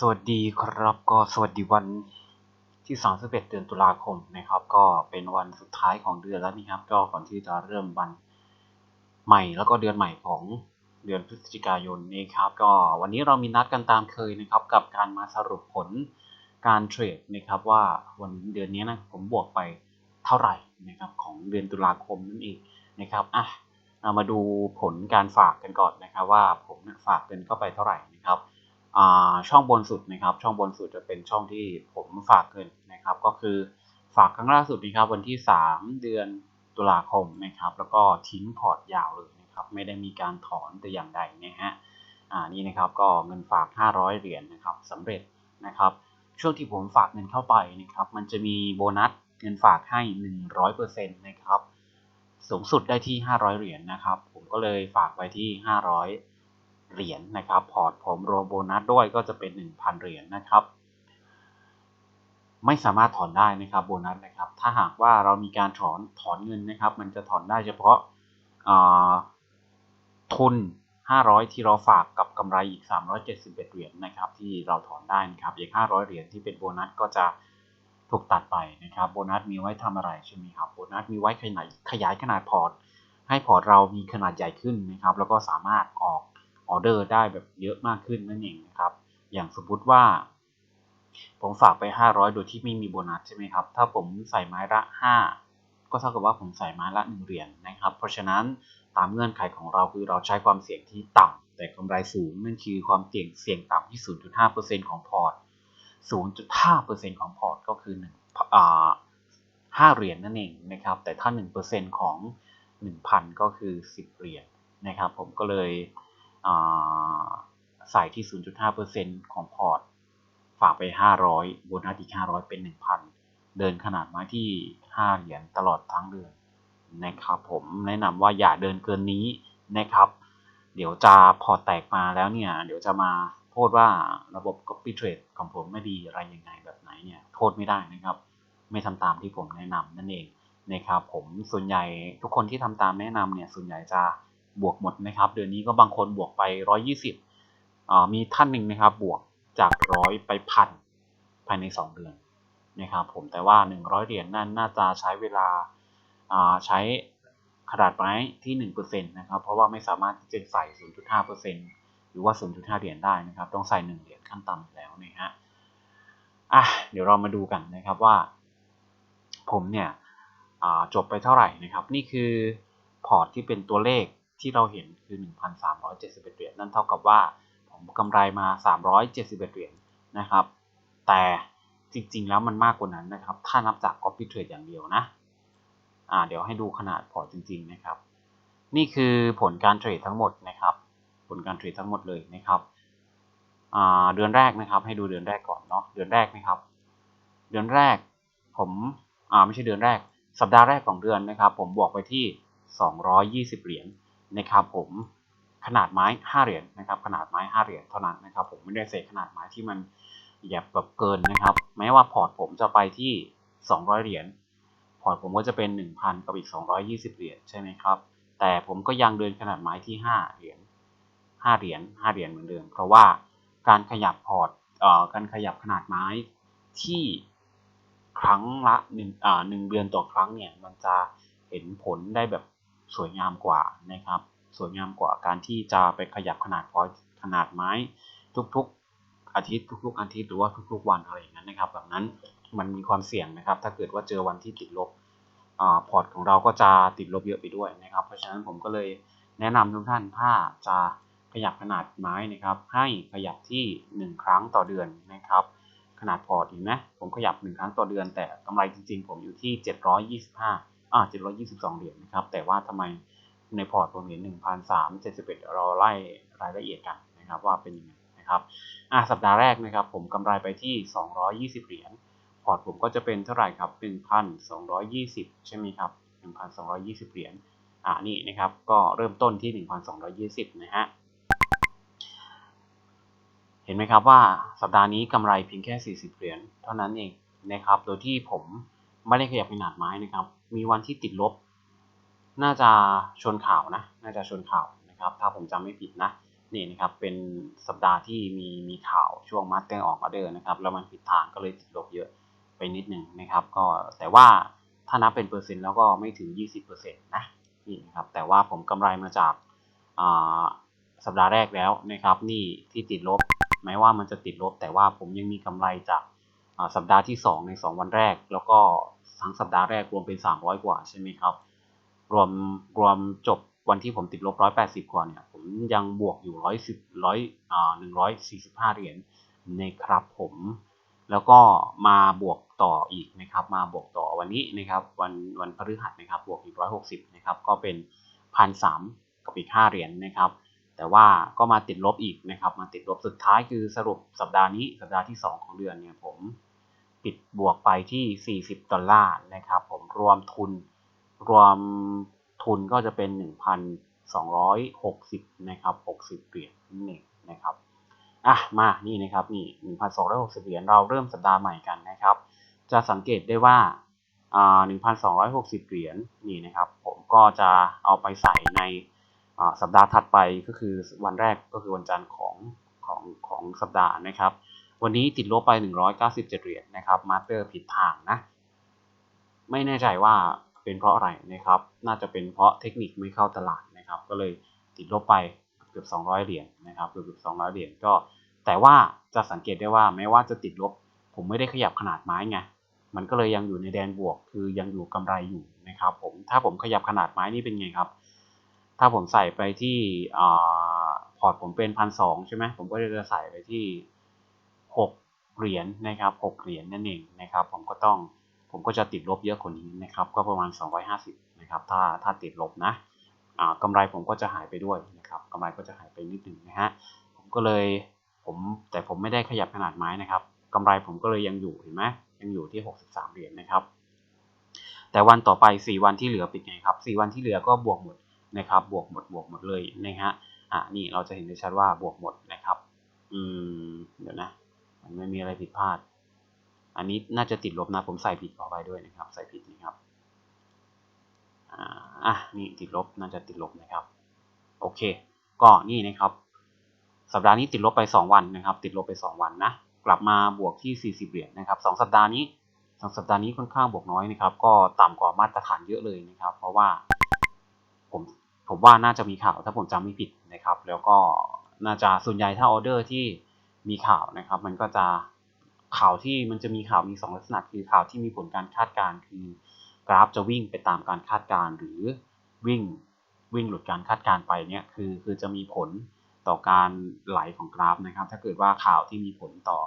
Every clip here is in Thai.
สวัสดีครับก็สวัสดีวันที่31เดือนตุลาคมนะครับ ก็เป็นวันสุดท้ายของเดือนแล้วนี่ครับ ก็ก่อนที่จะเริ่มวันใหม่แล้วก็เดือนใหม่ของเดือนพฤศจิกายนนี้ครับ ก็วันนี้เรามีนัดกันตามเคยนะครับ กับการมาสรุปผลการเทรดนะครับ ว่าวันเดือนนี้นะผมบวกไปเท่าไหร่นะครับของเดือนตุลาคมนั่นเองนะครับอะเรามาดูผลการฝากกันก่อนนะครับ ว่าผมฝากเงินเข้าไปเท่าไหร่นะครับ ช่องบนสุดนะครับ ช่องบนสุดจะเป็นช่องที่ผมฝากเงินนะครับ ก็คือฝากครั้งล่าสุดนะครับวันที่ 3 เดือนตุลาคมนะครับ แล้วก็ทิ้งพอร์ตยาวเลยนะครับ ไม่ได้มีการถอนแต่อย่างใดนะฮะอ่านี่นะครับก็เงินฝาก 500 เหรียญนนะครับสำเร็จนะครับ ช่วงที่ผมฝากเงินเข้าไปนะครับ มันจะมีโบนัสเงินฝากให้ 100%นะครับ สูงสุดได้ที่ 500 เหรียญนะครับ ผมก็เลยฝากไปที่ 500 เหรียญนนะครับ พอร์ตผมรวมโบนัสด้วยก็จะเป็น 1,000 เหรียญนนะครับ ไม่สามารถถอนได้นะครับโบนัสนะครับ ถ้าหากว่าเรามีการถอนถอนเงินนะครับ มันจะถอนได้เฉพาะทุน 500 ที่เราฝากกับกำไรอีก 371 เหรียญนนะครับ ที่เราถอนได้นะครับอีก 500 เหรียญที่เป็นโบนัสก็จะถูกตัดไปนะครับโบนัสมีไว้ทำอะไรใช่ไหมครับโบนัสมีไว้ขยายขยายขนาดพอร์ตให้พอร์ตเรามีขนาดใหญ่ขึ้นนะครับ แล้วก็สามารถออก ออเดอร์ได้แบบเยอะมากขึ้นนั่นเองนะครับ อย่างสมมติว่า ผมฝากไป 500 โดยที่ไม่มีโบนัสใช่ไหมครับ ถ้าผมใส่ไม้ละ 5 ก็เท่ากับว่าผมใส่ไม้ละ 1 เหรียญนนะครับ เพราะฉะนั้นตามเงื่อนไขของเราคือเราใช้ความเสี่ยงที่ต่ำแต่กำไรสูงนั่นคือความเสี่ยงเสี่ยงต่ำที่ 0.5%ของพอร์ต 0.5%ของพอร์ตก็คือ1อ่า5เหรียญนั่นเองนะครับ แต่ถ้า 1%ของ 1,000 ก็คือ 10 เหรียญนะครับ ผมก็เลย ใส่ที่ 0.5%ของพอร์ต ฝากไป 500 โบนัสอีก 500 เป็น 1,000 เดินขนาดม้ที่ 5 เหรียญตลอดทั้งเดือนนะครับผมแนะนำว่าอย่าเดินเกินนี้นะครับ เดี๋ยวจะพอแตกมาแล้วเนี่ย เดี๋ยวจะมาโทษว่าระบบ copy trade ของผมไม่ดีอะไรยังไงแบบไหนเนี่ย โทษไม่ได้นะครับ ไม่ทำตามที่ผมแนะนำนั่นเองนะครับผมส่วนใหญ่ทุกคนที่ทำตามแนะนำเนี่ยส่วนใหญ่จะ บวกหมดนะครับ เดือนนี้ก็บางคนบวกไป 120มีท่านหนึ่งนะครับ บวกจากร้อยไปพันภายใน 2 เดือนนะครับ ผมแต่ว่า 100 เหรียญนั่นน่าจะใช้เวลาใช้ขนาดไม้ที่ 1%นะครับ เพราะว่าไม่สามารถที่จะใส่ 0.5%หรือว่า 0.5 เหรียญได้นะครับ ต้องใส่ 1 เหรียญขั้นต่ำแล้วนะฮะอะเดี๋ยวเรามาดูกันนะครับว่า ผมเนี่ยจบไปเท่าไหร่นะครับ นี่คือพอร์ตที่เป็นตัวเลข ที่เราเห็นคือ 1,371 เหรียญนั่นเท่ากับว่าผมกำไรมา 371 เหรียญนะครับ แต่จริงๆแล้วมันมากกว่านั้นนะครับ ถ้านับจาก copy trade อย่างเดียวนะอ่าเดี๋ยวให้ดูขนาดพอจริง ๆนะครับ นี่คือผลการเทรดทั้งหมดนะครับ ผลการเทรดทั้งหมดเลยนะครับอ่าเดือนแรกนะครับ ให้ดูเดือนแรกก่อนเนาะเดือนแรกนะครับ เดือนแรกผมอ่าไม่ใช่เดือนแรก สัปดาห์แรกของเดือนนะครับ ผมบวกไปที่ 220 เหรียญ นะครับผมขนาดไม้ 5 เหรียญนะครับขนาดไม้ 5 เหรียญเท่านั้นนะครับผมไม่ได้เสกขนาดไม้ที่มันหยับแบบเกินนะครับ แม้ว่าพอร์ตผมจะไปที่ 200 เหรียญพอร์ตผมก็จะเป็น 1,000 กับอีก 220 เหรียญใช่ไหมครับแต่ผมก็ยังเดินขนาดไม้ที่ 5 เหรียญ5เหรียญ5เหรียญเหมือนเดิมเพราะว่าการขยับพอร์ตเอ่อการขยับขนาดไม้ที่ครั้งละ1อ่า1เดือนต่อครั้งเนี่ยมันจะเห็นผลได้แบบ สวยงามกว่านะครับ สวยงามกว่าการที่จะไปขยับขนาดพอยขนาดไม้ทุกๆอาทิตย์ทุกๆอาทิตย์หรือว่าทุกๆวันอะไรอย่างนั้นนะครับ แบบนั้นมันมีความเสี่ยงนะครับ ถ้าเกิดว่าเจอวันที่ติดลบอพอร์ตของเราก็จะติดลบเยอะไปด้วยนะครับ เพราะฉะนั้นผมก็เลยแนะนำทุกท่านถ้าจะขยับขนาดไม้นะครับ ให้ขยับที่ 1 ครั้งต่อเดือนนะครับ ขนาดพอร์ตเห็นไหมผมขยับ 1 ครั้งต่อเดือน แต่กำไรจริงๆ ผมอยู่ที่ 725 อ่า722เหรียญนะครับ แต่ว่าทำไมในพอร์ตผมเห็น1,371เราไล่รายละเอียดกันนะครับว่าเป็นยังไงนะครับอ่าสัปดาห์แรกนะครับ ผมกำไรไปที่220เหรียญพอร์ตผมก็จะเป็นเท่าไหร่ครับ1,220ใช่ไหมครับ1,220เหรียญอ่านี่นะครับ ก็เริ่มต้นที่1,220นะฮะเห็นไหมครับว่าสัปดาห์นี้กำไรเพียงแค่ 40 เหรียญเท่านั้นเองนะครับ โดยที่ผมไม่ได้ขยับขนาดไม้นะครับ มีวันที่ติดลบ น่าจะชนข่าวนะ น่าจะชนข่าวนะครับ ถ้าผมจำไม่ผิดนะ นี่นะครับ เป็นสัปดาห์ที่มีมีข่าวช่วงมาสเตอร์ออกออเดอร์นะครับ แล้วมันผิดทางก็เลยติดลบเยอะไปนิดหนึ่งนะครับ ก็แต่ว่าถ้านับเป็นเปอร์เซ็นต์แล้วก็ไม่ถึง 20%นะ นี่นะครับ แต่ว่าผมกำไรมาจากสัปดาห์แรกแล้วนะครับ นี่ที่ติดลบ แม้ว่ามันจะติดลบ แต่ว่าผมยังมีกำไรจาก สัปดาห์ที่ 2 ใน 2 วันแรก แล้วก็ทั้งสัปดาห์แรกรวมเป็น 300 กว่าใช่ไหมครับ รวมรวมจบวันที่ผมติดลบ 180 กว่าเนี่ย ผมยังบวกอยู่ 110 100อ่า145 เหรียญนะครับผม แล้วก็มาบวกต่ออีกนะครับ มาบวกต่อวันนี้นะครับ วันวันพฤหัสนะครับ บวกอีก 160 นะครับ ก็เป็น1,003กับอีก 5 เหรียญนนะครับ แต่ว่าก็มาติดลบอีกนะครับ มาติดลบสุดท้ายคือสรุปสัปดาห์นี้สัปดาห์ที่ 2 ของเดือนเนี่ยผม ปิดบวกไปที่ 40 ดอลลาร์นะครับผมรวมทุนรวมทุนก็จะเป็น 1,260 นะครับ 60 เหรียญนั่นเองนะครับอะมานี่นะครับนี่ 1,260 เหรียญเราเริ่มสัปดาห์ใหม่กันนะครับ จะสังเกตได้ว่าอ่า1,260 เหรียญนี่นะครับผมก็จะเอาไปใส่ในสัปดาห์ถัดไปก็คือวันแรกก็คือวันจันทร์ของของของสัปดาห์นะครับ วันนี้ติดลบไป 197 เหรียญนะครับมาสเตอร์ผิดทางนะ ไม่แน่ใจว่าเป็นเพราะอะไรนะครับ น่าจะเป็นเพราะเทคนิคไม่เข้าตลาดนะครับ ก็เลยติดลบไปเกือบ 200 เหรียญนะครับเกือบ200 เหรียญก็ แต่ว่าจะสังเกตได้ว่าแม้ว่าจะติดลบ ผมไม่ได้ขยับขนาดไม้ไงมันก็เลยยังอยู่ในแดนบวก คือยังอยู่กำไรอยู่นะครับ ผมถ้าผมขยับขนาดไม้นี่เป็นไงครับ ถ้าผมใส่ไปที่พอร์ตผมเป็นพันสองใช่ไหมผมก็จะใส่ไปที่ หกเหรียญนะครับหกเหรียญนั่นเองนะครับ ผมก็ต้องผมก็จะติดลบเยอะกว่านี้นะครับ ก็ประมาณ 250นะครับ ถ้าถ้าติดลบนะกำไรผมก็จะหายไปด้วยนะครับกำไรก็จะหายไปนิดหนึ่งนะฮะผมก็เลยผมแต่ผมไม่ได้ขยับขนาดไม้นะครับกำไรผมก็เลยยังอยู่เห็นไหมยังอยู่ที่ 63 เหรียญนะครับ แต่วันต่อไป 4 วันที่เหลือเป็นไงครับ 4 วันที่เหลือก็บวกหมดนะครับ บวกหมดบวกหมดเลยนะฮะอะนี่เราจะเห็นได้ชัดว่าบวกหมดนะครับ อืมเดี๋ยวนะ มันไม่มีอะไรผิดพลาด อันนี้น่าจะติดลบนะ ผมใส่ผิดขอไปด้วยนะครับ ใส่ผิดนะครับ อะนี่ติดลบ น่าจะติดลบนะครับ โอเค ก็นี่นะครับ สัปดาห์นี้ติดลบไป 2 วันนะครับ ติดลบไป 2 วันนะ กลับมาบวกที่ 40 เหรียญนะครับ2สัปดาห์นี้สองสัปดาห์นี้ค่อนข้างบวกน้อยนะครับ ก็ต่ำกว่ามาตรฐานเยอะเลยนะครับ เพราะว่าผมผมว่าน่าจะมีข่าวถ้าผมจำไม่ผิดนะครับ แล้วก็น่าจะส่วนใหญ่ถ้าออเดอร์ที่ มีข่าวนะครับ มันก็จะข่าวที่มันจะมีข่าวมี 2 ลักษณะคือข่าวที่มีผลการคาดการณ์คือกราฟจะวิ่งไปตามการคาดการณ์หรือวิ่งวิ่งหลุดการคาดการณ์ไปเนี่ยคือคือจะมีผลต่อการไหลของกราฟนะครับ ถ้าเกิดว่าข่าวที่มีผลต่อ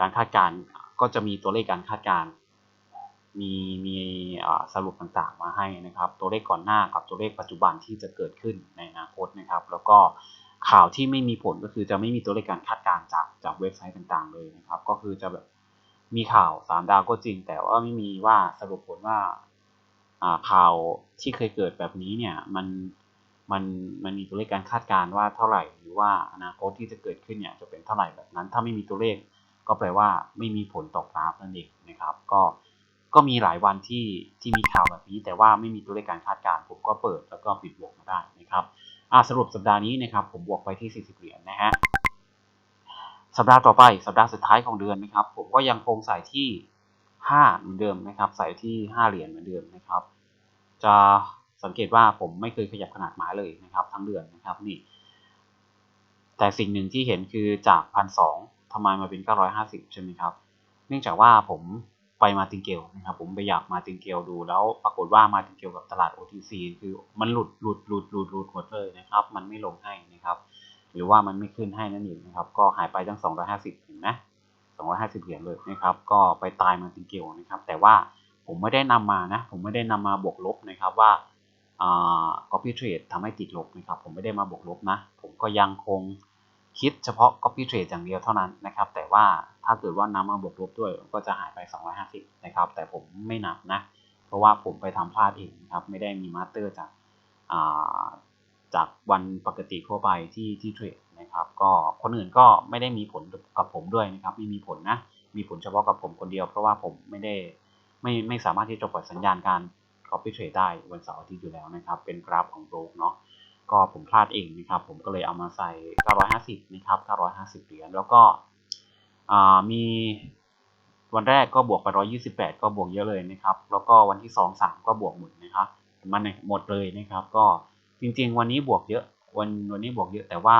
การคาดการณ์ก็จะมีตัวเลขการคาดการณ์มีมีสรุปต่างๆมาให้นะครับ ตัวเลขก่อนหน้ากับตัวเลขปัจจุบันที่จะเกิดขึ้นในอนาคตนะครับ แล้วก็ ข่าวที่ไม่มีผลก็คือจะไม่มีตัวเลขการคาดการณ์จากจากเว็บไซต์ต่างๆ เลยนะครับ ก็คือจะแบบมีข่าวสามดาวก็จริง แต่ว่าไม่มีว่าสรุปผลว่าข่าวที่เคยเกิดแบบนี้เนี่ยมันมันมันมีตัวเลขการคาดการณ์ว่าเท่าไหร่ หรือว่าอนาคตที่จะเกิดขึ้นเนี่ยจะเป็นเท่าไหร่แบบนั้น ถ้าไม่มีตัวเลขก็แปลว่าไม่มีผลต่อกราฟนั่นเองนะครับ ก็ก็มีหลายวันที่ที่มีข่าวแบบนี้ แต่ว่าไม่มีตัวเลขการคาดการณ์ผมก็เปิดแล้วก็ปิดบวกมาได้นะครับ อ่าสรุปสัปดาห์นี้นะครับผมบวกไปที่ 40 เหรียญนนะฮะสัปดาห์ต่อไปสัปดาห์สุดท้ายของเดือนนะครับ ผมก็ยังคงใส่ที่ 5 เหมือนเดิมนะครับ ใส่ที่ 5 เหรียญเหมือนเดิมนะครับ จะสังเกตว่าผมไม่เคยขยับขนาดไม้เลยนะครับ ทั้งเดือนนะครับนี่ แต่สิ่งหนึ่งที่เห็นคือจากพันสองทำไมมาเป็น 950 ใช่ไหมครับ เนื่องจากว่าผม ไปมาติงเกลนะครับผมไปอยากมาติงเกลดูแล้วปรากฏว่ามาติงเกลกับตลาด OTC คือมันหลุดหลุดหลุดหลุดหลุดหมดเลยนะครับ มันไม่ลงให้นะครับ หรือว่ามันไม่ขึ้นให้นั่นเองนะครับ ก็หายไปตั้ง 250เห็นไหม250เหรียญเลยนะครับ ก็ไปตายมาติงเกลนะครับ แต่ว่าผมไม่ได้นำมานะ ผมไม่ได้นำมาบวกลบนะครับว่าอ่า copy trade ทำให้ติดลบนะครับ ผมไม่ได้มาบวกลบนะ ผมก็ยังคง คิดเฉพาะ copy trade อย่างเดียวเท่านั้นนะครับ แต่ว่าถ้าเกิดว่านำมาบวกลบด้วยก็จะหายไป 250 นะครับ แต่ผมไม่นับนะ เพราะว่าผมไปทำพลาดเองครับ ไม่ได้มีมาสเตอร์จากจากวันปกติทั่วไปที่ที่เทรดนะครับ ก็คนอื่นก็ไม่ได้มีผลกับผมด้วยนะครับ ไม่มีผลนะ มีผลเฉพาะกับผมคนเดียว เพราะว่าผมไม่ได้ไม่ไม่สามารถที่จะปล่อยสัญญาณการ copy trade ได้วันเสาร์อาทิตย์อยู่แล้วนะครับ เป็นกราฟของโบรกเนาะ ก็ผมพลาดเองนะครับ ผมก็เลยเอามาใส่ 950 นะครับ 950 เหรียญ แล้วก็มีวันแรกก็บวกไป 128 ก็บวกเยอะเลยนะครับ แล้วก็วันที่ 2 3 ก็บวกหมดนะครับ มันหมดเลยนะครับ ก็จริงๆ วันนี้บวกเยอะ วันวันนี้บวกเยอะแต่ว่า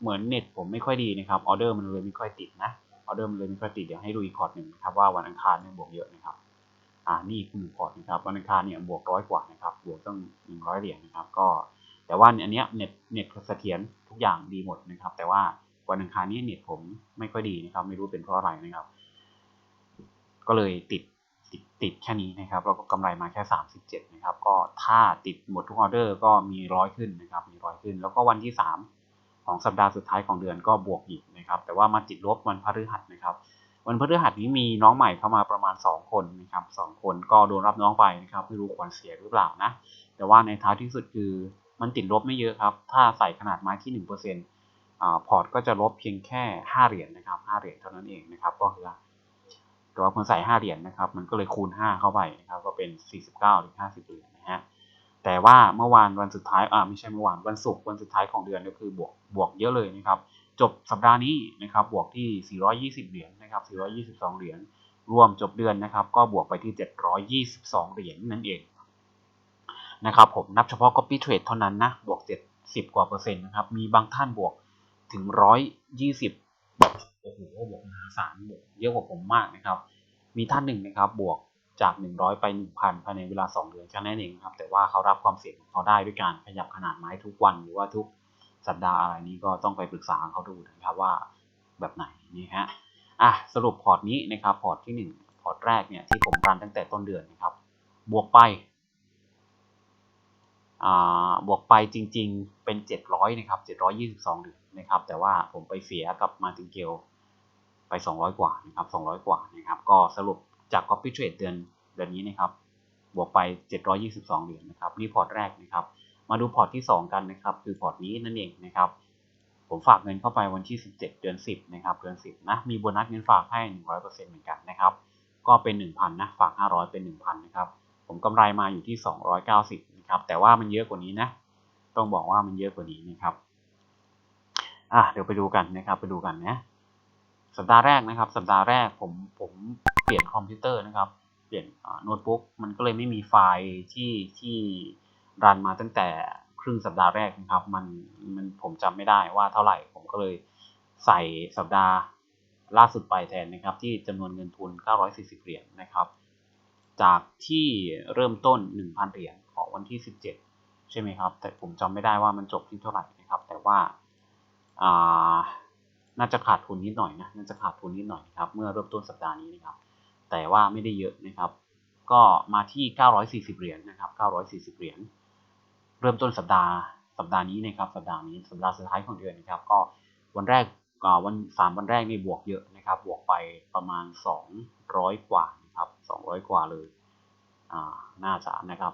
เหมือนเน็ตผมไม่ค่อยดีนะครับ ออเดอร์มันเลยไม่ค่อยติดนะ ออเดอร์มันเลยไม่ค่อยติด เดี๋ยวให้ดูอีกพอร์ตหนึ่งนะครับว่าวันอังคารเนี่ยบวกเยอะนะครับ อ่านี่คือพอร์ตนะครับวันอังคารเนี่ยบวกร้อยกว่านะครับบวกต้องหนึ่งร้อยเหรียญนะครับก็แต่ว่าอันเนี้ยเน็ตเน็ตเสถียรทุกอย่างดีหมดนะครับ แต่ว่าวันอังคารนี้เน็ตผมไม่ค่อยดีนะครับ ไม่รู้เป็นเพราะอะไรนะครับ ก็เลยติดติดติดแค่นี้นะครับแล้วก็กำไรมาแค่ 37 นะครับ ก็ถ้าติดหมดทุกออเดอร์ก็มีร้อยขึ้นนะครับ มีร้อยขึ้น แล้วก็วันที่ 3 ของสัปดาห์สุดท้ายของเดือนก็บวกอีกนะครับ แต่ว่ามาติดลบวันพฤหัสนะครับ วันพฤหัสนี้มีน้องใหม่เข้ามาประมาณ 2 คนนะครับ2คนก็โดนรับน้องไปนะครับไม่รู้ควรเสียหรือเปล่านะ แต่ว่าในท้ายที่สุดคือมันติดลบไม่เยอะครับ ถ้าใส่ขนาดไม้ที่ 1%อ่าพอร์ตก็จะลบเพียงแค่ 5 เหรียญนะครับ5เหรียญเท่านั้นเองนะครับก็คือแต่ว่าคนใส่ 5 เหรียญนะครับ มันก็เลยคูณ 5 เข้าไปนะครับก็เป็น 49หรือ50 เหรียญนะฮะแต่ว่าเมื่อวานวันสุดท้ายอ่าไม่ใช่เมื่อวานวันศุกร์วันสุดท้ายของเดือนก็คือบวกบวกเยอะเลยนะครับ จบสัปดาห์นี้นะครับบวกที่ 420 เหรียญนะครับ422 เหรียญรวมจบเดือนนะครับ ก็บวกไปที่ 722 เหรียญนั่นเองนะครับผมนับเฉพาะ copy trade เท่านั้นนะบวก 70 กว่าเปอร์เซ็นต์นะครับ มีบางท่านบวกถึง 120โอ้โหบวกมหาศาลบวกเยอะกว่าผมมากนะครับ มีท่านหนึ่งนะครับ บวกจาก 100 ไป 1,000 ภายในเวลา 2 เดือนแค่นั้นเองครับ แต่ว่าเขารับความเสี่ยงของเขาได้ด้วยการขยับขนาดไม้ทุกวันหรือว่าทุก สัปดาห์อะไรนี้ก็ต้องไปปรึกษาเขาดูนะครับว่าแบบไหนนี่ฮะอะสรุปพอร์ตนี้นะครับพอร์ตที่ 1 พอร์ตแรกเนี่ยที่ผมรันตั้งแต่ต้นเดือนนะครับ บวกไปอ่าบวกไปจริงๆเป็น 700นะครับ722เหรียญนะครับ แต่ว่าผมไปเสียกับมาติงเกลไป 200 กว่านะครับ200 กว่านะครับ ก็สรุปจาก copy trade เดือนเดือนนี้นะครับ บวกไป 722เหรียญนะครับนี่พอร์ตแรกนะครับ มาดูพอร์ตที่ 2 กันนะครับ คือพอร์ตนี้นั่นเองนะครับ ผมฝากเงินเข้าไปวันที่ 17 เดือน 10 นะครับ เดือน 10 นะ มีโบนัสเงินฝากให้ 100%เหมือนกันนะครับ ก็เป็น 1,000 นะ ฝาก 500 เป็น 1,000 นะครับ ผมกำไรมาอยู่ที่ 290 นะครับ แต่ว่ามันเยอะกว่านี้นะ ต้องบอกว่ามันเยอะกว่านี้นะครับอะเดี๋ยวไปดูกันนะครับ ไปดูกันนะ สัปดาห์แรกนะครับ สัปดาห์แรกผมผมเปลี่ยนคอมพิวเตอร์นะครับ เปลี่ยนโน้ตบุ๊ก มันก็เลยไม่มีไฟล์ที่ที่ รันมาตั้งแต่ครึ่งสัปดาห์แรกนะครับมันมันผมจำไม่ได้ว่าเท่าไหร่ผมก็เลยใส่สัปดาห์ล่าสุดไปแทนนะครับ ที่จำนวนเงินทุน 940 เหรียญนะครับ จากที่เริ่มต้น 1,000 เหรียญของวันที่ 17 ใช่ไหมครับ แต่ผมจำไม่ได้ว่ามันจบที่เท่าไหร่นะครับ แต่ว่าอ่าน่าจะขาดทุนนิดหน่อยนะน่าจะขาดทุนนิดหน่อยครับเมื่อเริ่มต้นสัปดาห์นี้นะครับ แต่ว่าไม่ได้เยอะนะครับ ก็มาที่ 940 เหรียญนะครับ 940 เหรียญ เริ่มต้นสัปดาห์สัปดาห์นี้นะครับสัปดาห์นี้สัปดาห์สุดท้ายของเดือนนะครับก็วันแรกวันสามวันแรกนี่บวกเยอะนะครับ บวกไปประมาณ 200 กว่านะครับ200 กว่าเลยอ่าน่าจะนะครับ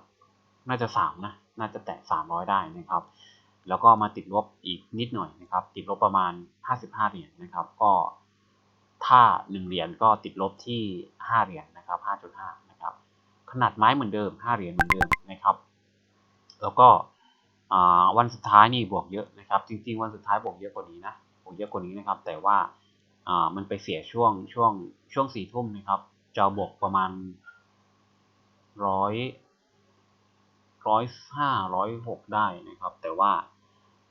น่าจะ3นะน่าจะแตะ300 ได้นะครับ แล้วก็มาติดลบอีกนิดหน่อยนะครับ ติดลบประมาณ 55 เหรียญนะครับ ก็ถ้า 1 เหรียญก็ติดลบที่ 5 เหรียญนะครับ5.5นะครับขนาดไม้เหมือนเดิม 5 เหรียญเหมือนเดิมนะครับ แล้วก็วันสุดท้ายนี่บวกเยอะนะครับ จริง ๆ วันสุดท้ายบวกเยอะกว่านี้นะบวกเยอะกว่านี้นะครับ แต่ว่ามันไปเสียช่วงช่วงช่วงสี่ทุ่มนะครับจะบวกประมาณร้อยร้อยห้าร้อยหกได้นะครับ แต่ว่า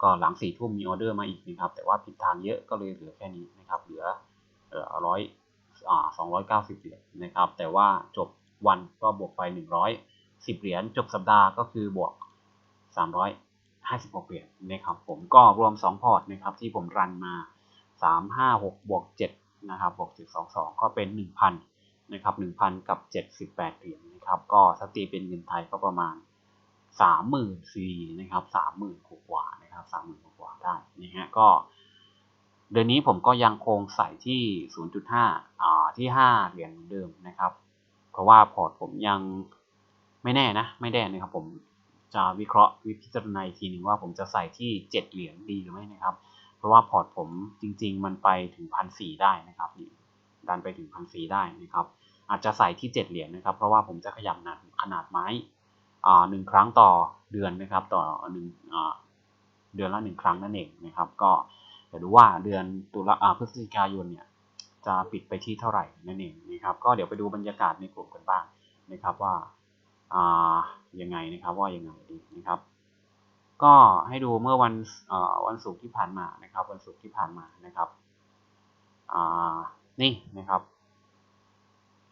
ก็หลังสี่ทุ่มมีออเดอร์มาอีกนะครับ แต่ว่าผิดทางเยอะก็เลยเหลือแค่นี้นะครับ เหลือเอ่อร้อยอ่าสองร้อยเก้าสิบเหรียญนะครับ แต่ว่าจบวันก็บวกไปหนึ่งร้อยสิบเหรียญจบสัปดาห์ก็คือบวก สามร้อยห้าสิบหกเหรียญนะครับผมก็รวมสองพอร์ตนะครับที่ผมรันมาสามห้าหกบวกเจ็ดนะครับบวกจุดสองสองก็เป็นหนึ่งพันนะครับหนึ่งพันกับเจ็ดสิบแปดเหรียญนะครับก็สตีเป็นเงินไทยก็ประมาณสามหมื่นสี่นะครับสามหมื่นกว่านะครับสามหมื่นกว่าได้นะฮะก็เดือนนี้ผมก็ยังคงใส่ที่ 0.5อ่าที่5เหรียญเหมือนเดิมนะครับ เพราะว่าพอร์ตผมยังไม่แน่นะ ไม่แน่นะครับผม จะวิเคราะห์วิพิจารณาอีกทีหนึ่งว่าผมจะใส่ที่ 7 เหรียญดีหรือไม่นะครับ เพราะว่าพอร์ตผมจริง ๆ มันไปถึงพันสี่ได้นะครับนี่ดันไปถึงพันสี่ได้นะครับ อาจจะใส่ที่ 7 เหรียญนะครับ เพราะว่าผมจะขยับขนาดไม้อ่าหนึ่งครั้งต่อเดือนนะครับ ต่อหนึ่งเดือนละหนึ่งครั้งนั่นเองนะครับ ก็เดี๋ยวดูว่าเดือนตุลาอ่าพฤศจิกายนเนี่ยจะปิดไปที่เท่าไหร่นั่นเองนะครับ ก็เดี๋ยวไปดูบรรยากาศในกลุ่มกันบ้างนะครับว่า ยังไงนะครับว่ายังไงดีนะครับ ก็ให้ดูเมื่อวันวันศุกร์ที่ผ่านมานะครับ วันศุกร์ที่ผ่านมานะครับนี่นะครับ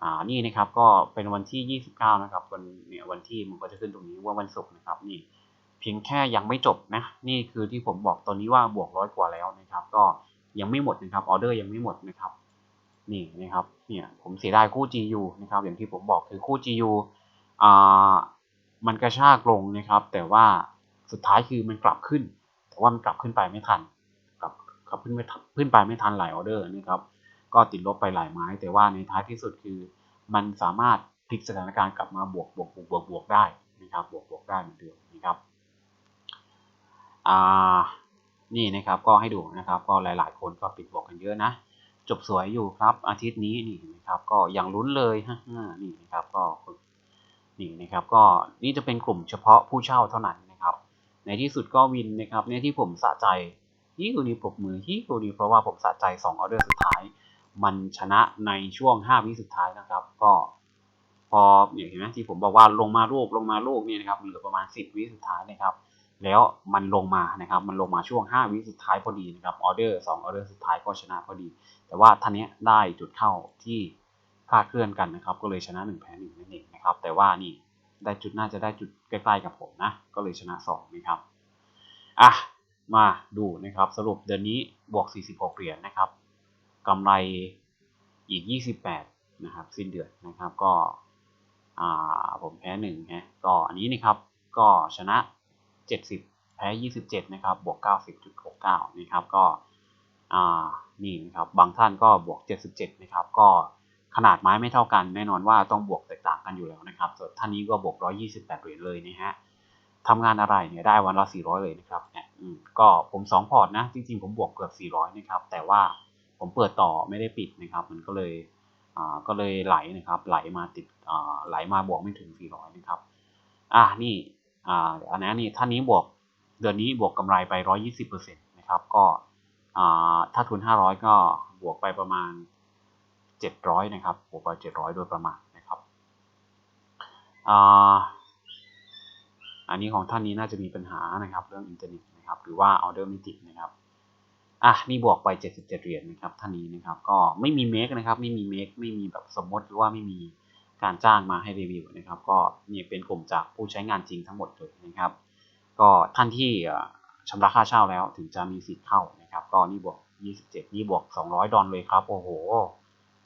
อ่านี่นะครับก็เป็นวันที่ 29 นะครับวันเนี่ยวันที่มันก็จะขึ้นตรงนี้ว่าวันศุกร์นะครับนี่เพียงแค่ยังไม่จบนะนี่คือที่ผมบอกตอนนี้ว่าบวกร้อยกว่าแล้วนะครับ ก็ยังไม่หมดนะครับออเดอร์ยังไม่หมดนะครับนี่นะครับเนี่ยผมเสียดายคู่ GU นะครับอย่างที่ผมบอกคือคู่ GU มันกระชากลงนะครับ แต่ว่าสุดท้ายคือมันกลับขึ้น แต่ว่ามันกลับขึ้นไปไม่ทันกลับกลับขึ้นไม่ขึ้นไปไม่ทันหลายออเดอร์นะครับ ก็ติดลบไปหลายไม้ แต่ว่าในท้ายที่สุดคือ มันสามารถพลิกสถานการณ์กลับมาบวกบวกบวกบวกบวกได้นะครับบวกบวกได้เหมือนเดิมนะครับอ่านี่นะครับก็ให้ดูนะครับ ก็หลาย ๆ คนก็ปิดบวกกันเยอะนะ จบสวยอยู่ครับอาทิตย์นี้นี่นะครับ ก็ยังลุ้นเลยฮะนี่นะครับก็นี่ นี่นะครับก็นี่จะเป็นกลุ่มเฉพาะผู้เช่าเท่านั้นนะครับ ในที่สุดก็วินนะครับในที่ผมสะใจที่คนนี้ปรบมือที่คนนี้เพราะว่าผมสะใจ2ออเดอร์สุดท้าย มันชนะในช่วง 5 วิสุดท้ายนะครับ ก็พออย่างเห็นไหมที่ผมบอกว่าลงมาลูกลงมาลูกนี่นะครับเหลือประมาณ 10 วิสุดท้ายนะครับ แล้วมันลงมานะครับ มันลงมาช่วง 5 วิสุดท้ายพอดีนะครับออเดอร์2ออเดอร์สุดท้ายก็ชนะพอดี แต่ว่าท่านนี้ได้จุดเข้าที่คลาดเคลื่อนกันนะครับ ก็เลยชนะ1แพ้1นั่นเอง นะครับ แต่ว่านี่ได้จุดน่าจะได้จุดใกล้ๆกับผมนะ ก็เลยชนะ 2 นะครับ อะ มาดูนะครับ สรุปเดือนนี้บวก 46 เหรียญนะครับกำไรอีก 28 นะครับ สิ้นเดือนนะครับ ก็ อ่า ผมแพ้1ฮะก็อันนี้นะครับ ก็ชนะ 70 แพ้ 27 นะครับ บวก 90.69 นะครับ ก็ อ่า นี่นะครับ บางท่านก็บวก 77 นะครับ ก็ขนาดไม้ไม่เท่ากัน แน่นอนว่าต้องบวกแตกต่าง กันอยู่แล้วนะครับส่วนท่านนี้ก็บวก128 เหรียญเลยนะฮะทำงานอะไรเนี่ยได้วันละ 400 เลยนะครับเนี่ยก็ผม 2 พอร์ตนะ จริงๆ ผมบวกเกือบ 400 นะครับ แต่ว่าผมเปิดต่อไม่ได้ปิดนะครับ มันก็เลยอ่าก็เลยไหลนะครับ ไหลมาติดอ่าไหลมาบวกไม่ถึง 400 นะครับ อะนี่อ่าอันนี้นี่ท่านนี้บวกเดือนนี้บวกกำไรไป 120%นะครับ ก็อ่าถ้าทุน 500 ก็บวกไปประมาณ 700 นะครับบวกไป 700 โดยประมาณ อ่าอันนี้ของท่านนี้น่าจะมีปัญหานะครับเรื่องอินเทอร์เน็ตนะครับหรือว่าออเดอร์ไม่ติดนะครับอะนี่บวกไป 77 เหรียญนะครับท่านนี้นะครับก็ไม่มีเมคนะครับไม่มีเมคไม่มีแบบสมมติหรือว่าไม่มีการจ้างมาให้รีวิวนะครับก็นี่เป็นกลุ่มจากผู้ใช้งานจริงทั้งหมดเลยนะครับ ก็ท่านที่ชำระค่าเช่าแล้วถึงจะมีสิทธิ์เข้านะครับ ก็นี่บวก 27 นี่บวก 200 ดอลเลยครับ โอ้โห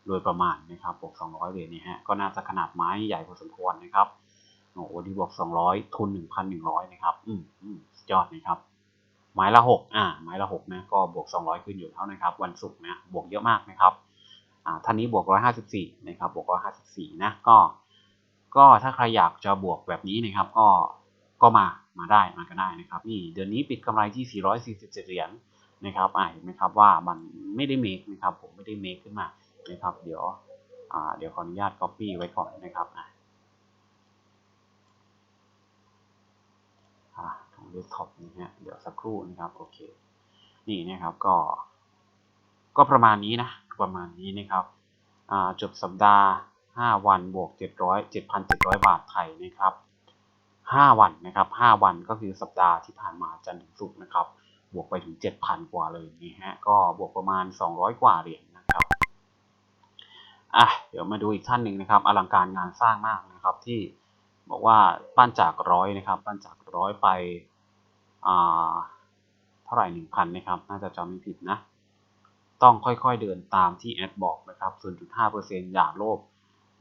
โดยประมาณนะครับบวก 200เลยญนี่ฮะก็น่าจะขนาดไม้ใหญ่พอสมควรนะครับโอ้โหดีบวก 200 ทุน 1,100 นะครับ อืมอืมยอดนะครับ ไม้ละ 6 อ่า ไม้ละ 6 นะ ก็บวก 200 ขึ้นอยู่แล้วนะครับ วันศุกร์นะ บวกเยอะมากนะครับ อ่า ท่านนี้บวก 154 นะครับ บวก 154 นะ ก็ ก็ถ้าใครอยากจะบวกแบบนี้นะครับ ก็ ก็มา มาได้ มาก็ได้นะครับ นี่เดือนนี้ปิดกำไรที่ 447 เหรียญนะครับอ่าเห็นไหมครับว่ามันไม่ได้เมคนะครับ ผมไม่ได้เมคขึ้นมา นะครับ เดี๋ยวเดี๋ยวขออนุญาต copy ไว้ก่อนนะครับอ่าของเดสก์ท็อปนี่ฮะเดี๋ยวสักครู่นะครับโอเคนี่นะครับก็ ก็ประมาณนี้นะประมาณนี้นะครับจบสัปดาห์ 5 วันบวก 700 7,700 บาทไทยนะครับ 5 วันนะครับ 5 วันก็คือสัปดาห์ที่ผ่านมาจันทร์ถึงศุกร์นะครับ บวกไปถึง 7,000 กว่าเลยนี่ฮะก็บวกประมาณ 200 กว่าเหรียญ อะเดี๋ยวมาดูอีกท่านหนึ่งนะครับอลังการงานสร้างมากนะครับที่บอกว่าปั้นจากร้อยนะครับ ปั้นจากร้อยไปอ่าเท่าไหร่หนึ่งพันนะครับ น่าจะจำไม่ผิดนะ ต้องค่อยๆเดินตามที่แอดบอกนะครับ 0.5%อย่าโลภ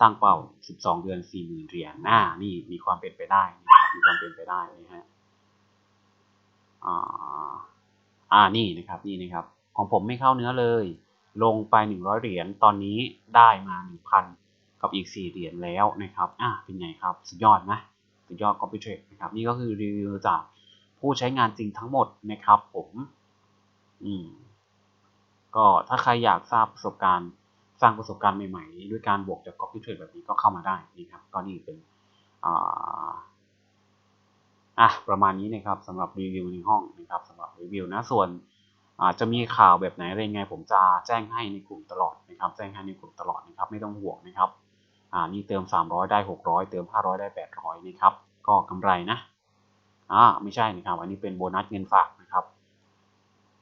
ตั้งเป้า 12 เดือน 40,000เหรียญหน้านี่มีความเป็นไปได้นะครับมีความเป็นไปได้นะฮะอ่าอ่านี่นะครับนี่นะครับ ของผมไม่เข้าเนื้อเลย ลงไป 100 เหรียญตอนนี้ได้มา 1,000 กับอีก 4 เหรียญแล้วนะครับอะเป็นไงครับ สุดยอดนะสุดยอด copy trade นะครับนี่ก็คือรีวิวจากผู้ใช้งานจริงทั้งหมดนะครับผมอืมก็ถ้าใครอยากทราบประสบการณ์สร้างประสบการณ์ใหม่ๆ ด้วยการบวกจาก copy trade แบบนี้ก็เข้ามาได้นะครับก็นี่เป็นอะประมาณนี้นะครับสำหรับรีวิวในห้องนะครับสำหรับรีวิวนะส่วน อาจจะมีข่าวแบบไหนอะไรไง ผมจะแจ้งให้ในกลุ่มตลอดนะครับ แจ้งให้ในกลุ่มตลอดนะครับ ไม่ต้องห่วงนะครับ อ่า นี่เติม 300 ได้ 600 เติม 500 ได้ 800 นะครับ ก็กำไรนะ อ่า ไม่ใช่นะครับ อันนี้เป็นโบนัสเงินฝากนะครับ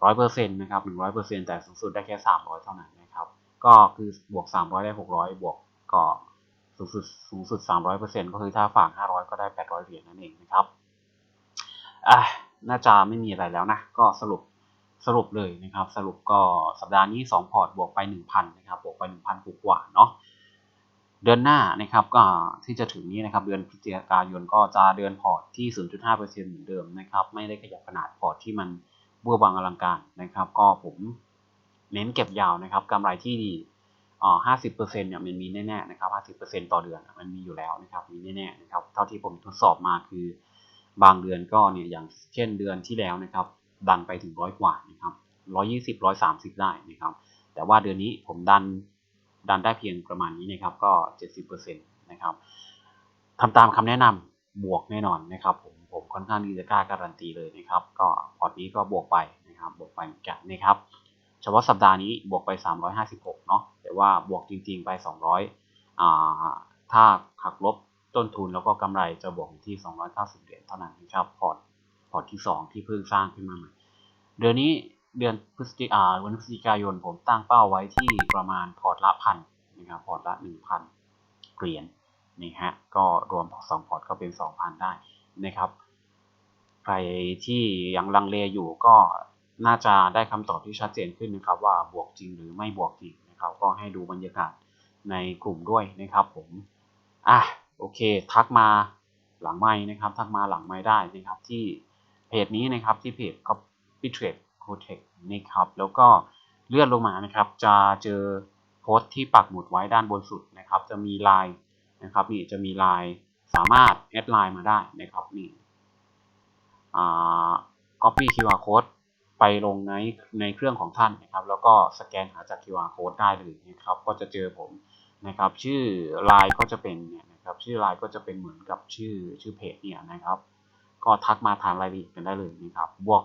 ร้อยเปอร์เซ็นต์นะครับหนึ่งร้อยเปอร์เซ็นต์แต่สูงสุดได้แค่สามร้อยเท่านั้นนะครับ ก็คือบวกสามร้อยได้หกร้อยบวกก็สูงสุดสูงสุดสามร้อยเปอร์เซ็นต์ก็คือถ้าฝากห้าร้อยก็ได้แปดร้อยเหรียญนั่นเองนะครับ อะ น่าจะไม่มีอะไรแล้วนะ ก็สรุป สรุปเลยนะครับ สรุปก็สัปดาห์นี้ 2 พอร์ตบวกไป 1,000นะครับบวกไป 1,000กว่าเนาะเดือนหน้านะครับก็ที่จะถึงนี้นะครับเดือนพฤศจิกายนก็จะเดือนพอร์ตที่ 0.5%เหมือนเดิมนะครับ ไม่ได้ขยับขนาดพอร์ตที่มันบัวบางอลังการนะครับ ก็ผมเน้นเก็บยาวนะครับกำไรที่ดีอ่า50%เนี่ยมันมีแน่ๆนะครับ50%ต่อเดือนมันมีอยู่แล้วนะครับมีแน่ๆนะครับเท่าที่ผมทดสอบมาคือบางเดือนก็เนี่ยอย่างเช่นเดือนที่แล้วนะครับ ดันไปถึงร้อยกว่านะครับร้อยยี่สิบร้อยสามสิบได้นะครับ แต่ว่าเดือนนี้ผมดันดันได้เพียงประมาณนี้นะครับ ก็เจ็ดสิบเปอร์เซ็นต์นะครับทำตามคำแนะนำบวกแน่นอนนะครับผมผมค่อนข้างที่จะกล้าการันตีเลยนะครับ ก็พอร์ตนี้ก็บวกไปนะครับ บวกไปเหมือนกันนะครับ เฉพาะสัปดาห์นี้บวกไป 356 เนาะแต่ว่าบวกจริงๆไป 200อ่าถ้าหักลบต้นทุนแล้วก็กำไรจะบวกอยู่ที่ 290 เหรียญเท่านั้นนะครับพอร์ต อร์ตที่ 2 ที่เพิ่งสร้างขึ้นมาใหม่ เดือนนี้เดือนพฤศจิกาวันพฤศจิกายนผมตั้งเป้าไว้ที่ประมาณพอร์ตละพันนะครับพอร์ตละ 1,000 เหรียญนี่ฮะก็รวม2พอร์ตก็เป็น 2,000 ได้นะครับ ใครที่ยังลังเลอยู่ก็น่าจะได้คำตอบที่ชัดเจนขึ้นนะครับ ว่าบวกจริงหรือไม่บวกจริงนะครับ ก็ให้ดูบรรยากาศในกลุ่มด้วยนะครับ ผมอะโอเค ทักมาหลังไม้นะครับ ทักมาหลังไม้ได้นะครับที่ เพจนี้นะครับที่เพจ Copy Trade Protect นะครับแล้วก็เลื่อนลงมานะครับจะเจอโพสต์ที่ปักหมุดไว้ด้านบนสุดนะครับ จะมีไลน์นะครับนี่จะมีไลน์สามารถแอดไลน์มาได้นะครับนี่อ่า copy QR code ไปลงในในเครื่องของท่านนะครับ แล้วก็สแกนหาจาก QR code ได้เลยนะครับ ก็จะเจอผมนะครับ ชื่อไลน์ก็จะเป็นเนี่ยนะครับ ชื่อไลน์ก็จะเป็นเหมือนกับชื่อชื่อเพจเนี่ยนะครับ ก็ทักมาทางรายละเอียดกันได้เลยนะครับบวก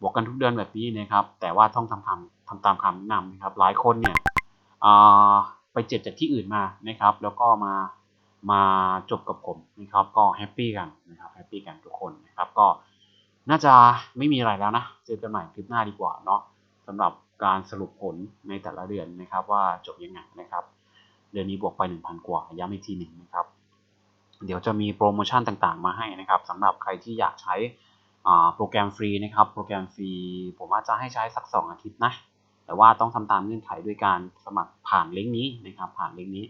บวกกันทุกเดือนแบบนี้นะครับ แต่ว่าต้องทำทำทำตามคำแนะนำนะครับ หลายคนเนี่ยไปเจ็บจากที่อื่นมานะครับ แล้วก็มามาจบกับผมนะครับ ก็แฮปปี้กันนะครับแฮปปี้กันทุกคนนะครับ ก็น่าจะไม่มีอะไรแล้วนะ เจอกันใหม่คลิปหน้าดีกว่าเนาะสำหรับการสรุปผลในแต่ละเดือนนะครับ ว่าจบยังไงนะครับ เดือนนี้บวกไป 1,000 กว่าย้ำอีกทีหนึ่งนะครับ เดี๋ยวจะมีโปรโมชั่นต่างๆ มาให้นะครับสำหรับใครที่อยากใช้โปรแกรมฟรีนะครับ โปรแกรมฟรีผมอาจจะให้ใช้สัก 2 อาทิตย์นะ แต่ว่าต้องทำตามเงื่อนไขด้วยการสมัครผ่านลิงก์นี้นะครับ ผ่านลิงก์นี้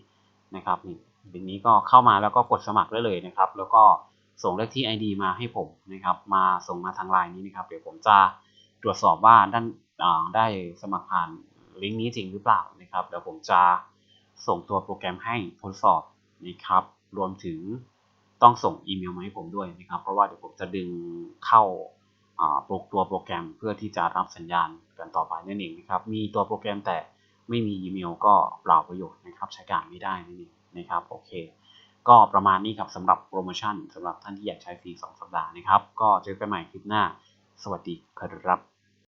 นะครับนี่ลิงก์นี้ก็เข้ามาแล้วก็กดสมัครได้เลยนะครับ แล้วก็ส่งเลขที่ ID มาให้ผมนะครับ มาส่งมาทางไลน์นี้นะครับ เดี๋ยวผมจะตรวจสอบว่าด้านได้สมัครผ่านลิงก์นี้จริงหรือเปล่านะครับ เดี๋ยวผมจะส่งตัวโปรแกรมให้ทดสอบนะครับ รวมถึงต้องส่งอีเมลมาให้ผมด้วยนะครับ เพราะว่าเดี๋ยวผมจะดึงเข้าโปรตัวโปรแกรมเพื่อที่จะรับสัญญาณกันต่อไปนั่นเองนะครับ มีตัวโปรแกรมแต่ไม่มีอีเมลก็เปล่าประโยชน์นะครับ ใช้การไม่ได้นั่นเองนะครับโอเค ก็ประมาณนี้ครับสำหรับโปรโมชั่นสำหรับท่านที่อยากใช้ฟรี2สัปดาห์นะครับ ก็เจอกันใหม่คลิปหน้า สวัสดีครับ